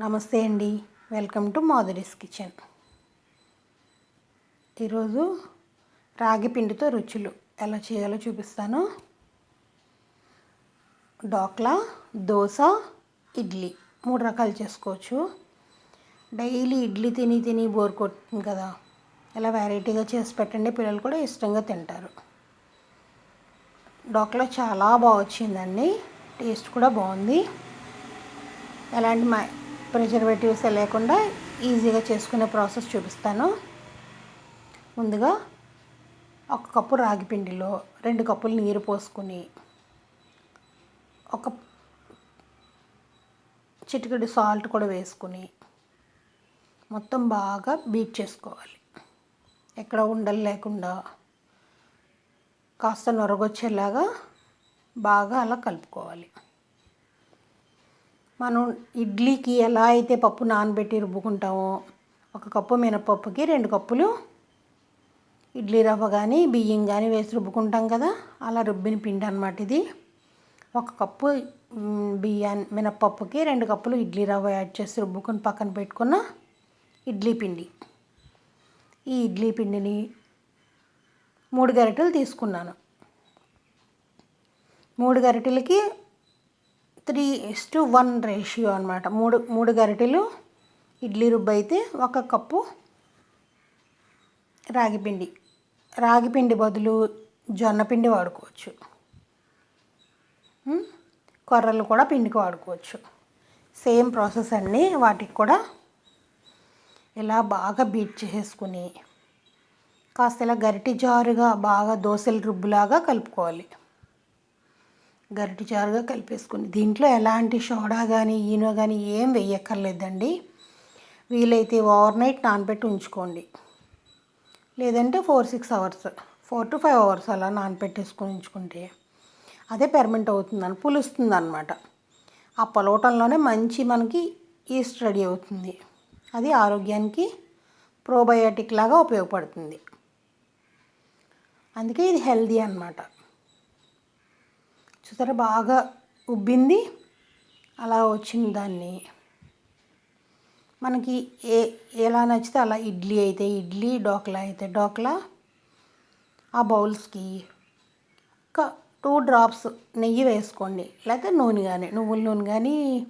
నమస్తే అండి. Welcome to Madhuri's kitchen. ఈరోజు రాగి పిండితో రుచులు ఎలా చేయాలో చూపిస్తాను. డోక్లా దోశ ఇడ్లీ మూడు రకాలు చేసుకోవచ్చు. డైలీ ఇడ్లీ తిని తిని బోర్ కొట్టింది కదా. ఇలా వెరైటీగా చేసి పెట్టండి. పిల్లలు కూడా ఇష్టంగా తింటారు. డోక్లా చాలా బాగా వచ్చిందండి. టేస్ట్ కూడా బాగుంది. ఎలాంటి మా ప్రిజర్వేటివ్స్ లేకుండా ఈజీగా చేసుకునే ప్రాసెస్ చూపిస్తాను. ముందుగా ఒక కప్పు రాగి పిండిలో రెండు కప్పులు నీరు పోసుకుని ఒక చిటికెడు సాల్ట్ కూడా వేసుకుని మొత్తం బాగా బీట్ చేసుకోవాలి. ఎక్కడ ఉండలు లేకుండా కాస్త నొరగొచ్చేలాగా బాగా అలా కలుపుకోవాలి. మనం ఇడ్లీకి ఎలా అయితే పప్పు నానబెట్టి రుబ్బుకుంటామో ఒక కప్పు మినపప్పుకి రెండు కప్పులు ఇడ్లీ రవ్వ కానీ బియ్యం కానీ వేసి రుబ్బుకుంటాం కదా. అలా రుబ్బిన పిండి అనమాట ఇది. ఒక కప్పు బియ్యాన్ని మినపప్పుకి రెండు కప్పులు ఇడ్లీ రవ్వ యాడ్ చేసి రుబ్బుకొని పక్కన పెట్టుకున్న ఇడ్లీ పిండి. ఈ ఇడ్లీ పిండిని మూడు గరిటెలు తీసుకున్నాను. మూడు గరిటెలకి three is to one ratio అనమాట మూడు మూడు గరిటెలు ఇడ్లీ రుబ్బు అయితే ఒక కప్పు రాగిపిండి రాగిపిండి బదులు జొన్నపిండి వాడుకోవచ్చు. కొర్రలు కూడా పిండికి వాడుకోవచ్చు. సేమ్ ప్రాసెస్ అండి వాటికి కూడా ఇలా బాగా బీట్ చేసేసుకుని కాస్త ఇలా గరిటి జారుగా బాగా దోశల రుబ్బులాగా కలుపుకోవాలి. గరిటి జారుగా కలిపేసుకుని దీంట్లో ఎలాంటి సోడా కానీ ఈనో కానీ ఏం వేయక్కర్లేదండి వీలైతే ఓవర్ నైట్ నానబెట్టి ఉంచుకోండి. లేదంటే four six hours four to five hours అలా నానపెట్టేసుకొని ఉంచుకుంటే అదే పెర్మెంట్ అవుతుందని పులుస్తుంది అనమాట ఆ పొలవటంలోనే మంచి మనకి ఈస్ట్ రెడీ అవుతుంది. అది ఆరోగ్యానికి ప్రోబయోటిక్ లాగా ఉపయోగపడుతుంది. అందుకే ఇది హెల్దీ అన్నమాట. చూసారా బాగా ఉబ్బింది. అలా వచ్చిన దాన్ని. మనకి ఏ ఎలా నచ్చితే అలా ఇడ్లీ అయితే ఇడ్లీ డోక్లా అయితే డోక్లా. ఆ బౌల్స్కి ఒక టూ డ్రాప్స్ నెయ్యి వేసుకోండి. లేకపోతే నూనె కానీ నువ్వుల నూనె కానీ.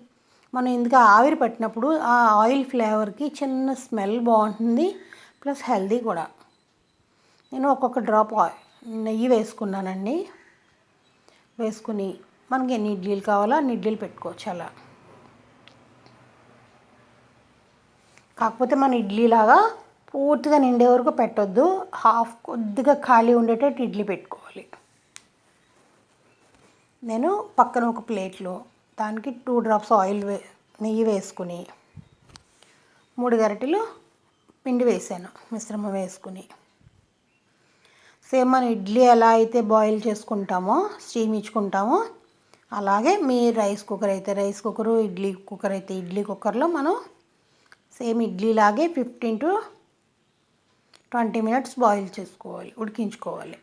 మనం ఇందుకు ఆవిరి పట్టినప్పుడు ఆ ఆయిల్ ఫ్లేవర్కి చిన్న స్మెల్ బాగుంటుంది. ప్లస్ హెల్దీ కూడా. నేను ఒక్కొక్క డ్రాప్ ఆయిల్ నెయ్యి వేసుకున్నానండి. వేసుకుని మనకి ఎన్ని ఇడ్లీలు కావాలో అన్ని ఇడ్లీలు పెట్టుకోవచ్చు అలా. కాకపోతే మన ఇడ్లీలాగా పూర్తిగా నిండే వరకు పెట్టొద్దు. హాఫ్ కొద్దిగా ఖాళీ ఉండేటట్టు ఇడ్లీ పెట్టుకోవాలి. నేను పక్కన ఒక ప్లేట్లో దానికి టూ డ్రాప్స్ ఆయిల్ వే నెయ్యి వేసుకుని మూడు గరిటెలు పిండి వేసాను మిశ్రమం వేసుకుని. సేమ్ మన ఇడ్లీ ఎలా అయితే బాయిల్ చేసుకుంటామో స్టీమ్ ఇచ్చుకుంటామో అలాగే మీ రైస్ కుక్కర్ అయితే రైస్ కుక్కరు ఇడ్లీ కుక్కర్ అయితే ఇడ్లీ కుక్కర్లో మనం సేమ్ ఇడ్లీ లాగే fifteen to twenty minutes boil చేసుకోవాలి ఉడికించుకోవాలి.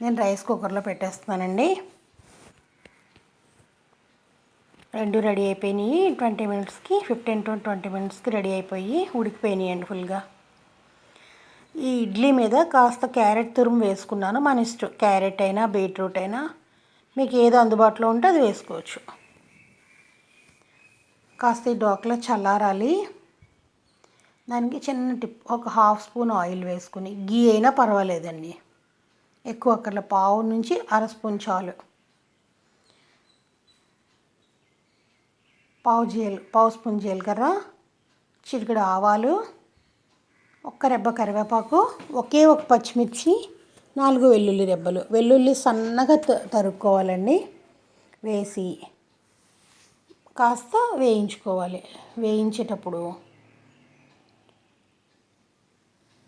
నేను రైస్ కుక్కర్లో పెట్టేస్తున్నానండి. రెండు రెడీ అయిపోయినాయి ట్వంటీ మినిట్స్కి ఫిఫ్టీన్ టు ట్వంటీ మినిట్స్కి రెడీ అయిపోయి ఉడికిపోయినాయి అండి ఫుల్గా. ఈ ఇడ్లీ మీద కాస్త క్యారెట్ తురుము వేసుకున్నాను. మన ఇష్టం క్యారెట్ అయినా బీట్రూట్ అయినా మీకు ఏది అందుబాటులో ఉంటే అది వేసుకోవచ్చు. కాస్త ఈ డోకలో చల్లారాలి. దానికి చిన్న టిప్ ఒక హాఫ్ స్పూన్ ఆయిల్ వేసుకుని గీ అయినా పర్వాలేదండి. ఎక్కువ అక్కడ పావు నుంచి అర స్పూన్ చాలు. పావు జీల పావు స్పూన్ జీలకర్ర చిటికెడు ఆవాలు ఒక్క రెబ్బ కరివేపాకు ఒకే ఒక పచ్చిమిర్చి నాలుగు వెల్లుల్లి రెబ్బలు. వెల్లుల్లి సన్నగా త- తరుక్కోవాలండి. వేసి కాస్త వేయించుకోవాలి. వేయించేటప్పుడు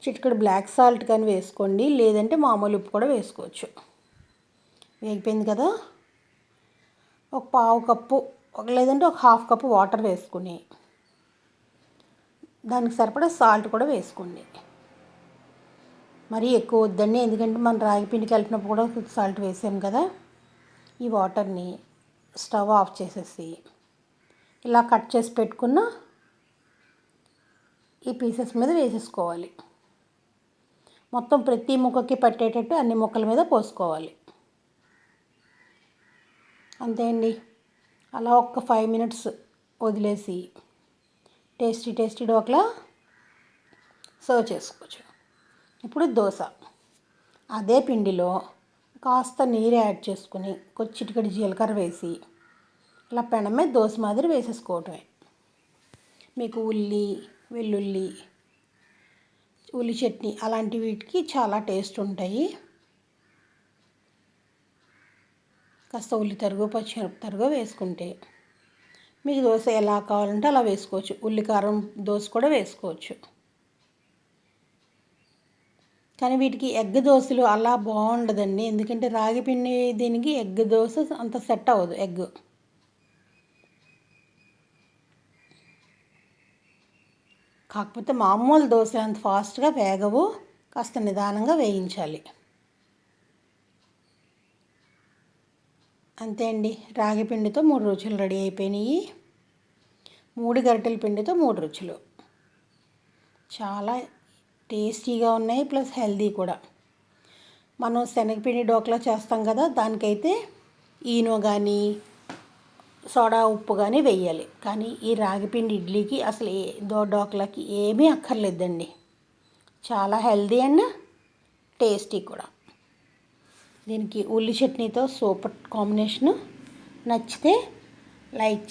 చిటికడు బ్లాక్ సాల్ట్ కానీ వేసుకోండి. లేదంటే మామూలు ఉప్పు కూడా వేసుకోవచ్చు. వేగిపోయింది కదా? ఒక పావు కప్పు ఒక లేదంటే ఒక హాఫ్ కప్పు వాటర్ వేసుకుని దానికి సరిపడా సాల్ట్ కూడా వేసుకోండి. మరీ ఎక్కువ వద్దండి ఎందుకంటే మనం రాగి పిండికి కలిపినప్పుడు కూడా సాల్ట్ వేసాం కదా. ఈ వాటర్ని స్టవ్ ఆఫ్ చేసేసి ఇలా కట్ చేసి పెట్టుకున్న ఈ పీసెస్ మీద వేసేసుకోవాలి. మొత్తం ప్రతి ముక్కకి పట్టేటట్టు అన్ని ముక్కల మీద పోసుకోవాలి. అంతే అండి. అలా ఒక్క ఫైవ్ మినిట్స్ వదిలేసి టేస్టీ టేస్టీ డోక్లా సర్వ్ చేసుకోవచ్చు. ఇప్పుడు దోశ. అదే పిండిలో కాస్త నీరు యాడ్ చేసుకుని కొచ్చిటికడి జీలకర్ర వేసి ఇలా పెనమే దోశ మాదిరి వేసేసుకోవటమే. మీకు ఉల్లి వెల్లుల్లి ఉల్లి చట్నీ అలాంటి వీటికి చాలా టేస్ట్ ఉంటాయి. కాస్త ఉల్లి తరుగు పచ్చిమిరప తరుగు వేసుకుంటే మీకు దోశ ఎలా కావాలంటే అలా వేసుకోవచ్చు. ఉల్లి కారం దోశ కూడా వేసుకోవచ్చు. కానీ వీటికి ఎగ్ దోశలు అలా బాగుండదండి. ఎందుకంటే రాగి పిండి దీనికి ఎగ్ దోశ అంత సెట్ అవ్వదు ఎగ్. కాకపోతే మామూలు దోశ అంత ఫాస్ట్గా వేగవు. కాస్త నిదానంగా వేయించాలి. అంతే అండి. రాగి పిండితో మూడు రోజులు రెడీ అయిపోయినాయి. మూడు గరిటెల పిండితో మూడు రుచులు. చాలా టేస్టీగా ఉన్నాయి ప్లస్ హెల్దీ కూడా. మనం శనగపిండి డోక్లా చేస్తాం కదా దానికైతే ఈనో కానీ సోడా ఉప్పు కానీ వేయాలి. కానీ ఈ రాగిపిండి ఇడ్లీకి అసలు ఏ దో డోక్లాకి ఏమీ అక్కర్లేదండి. చాలా హెల్దీ అండ్ టేస్టీ కూడా. దీనికి ఉల్లి చట్నీతో సూపర్ కాంబినేషను నచ్చితే లైక్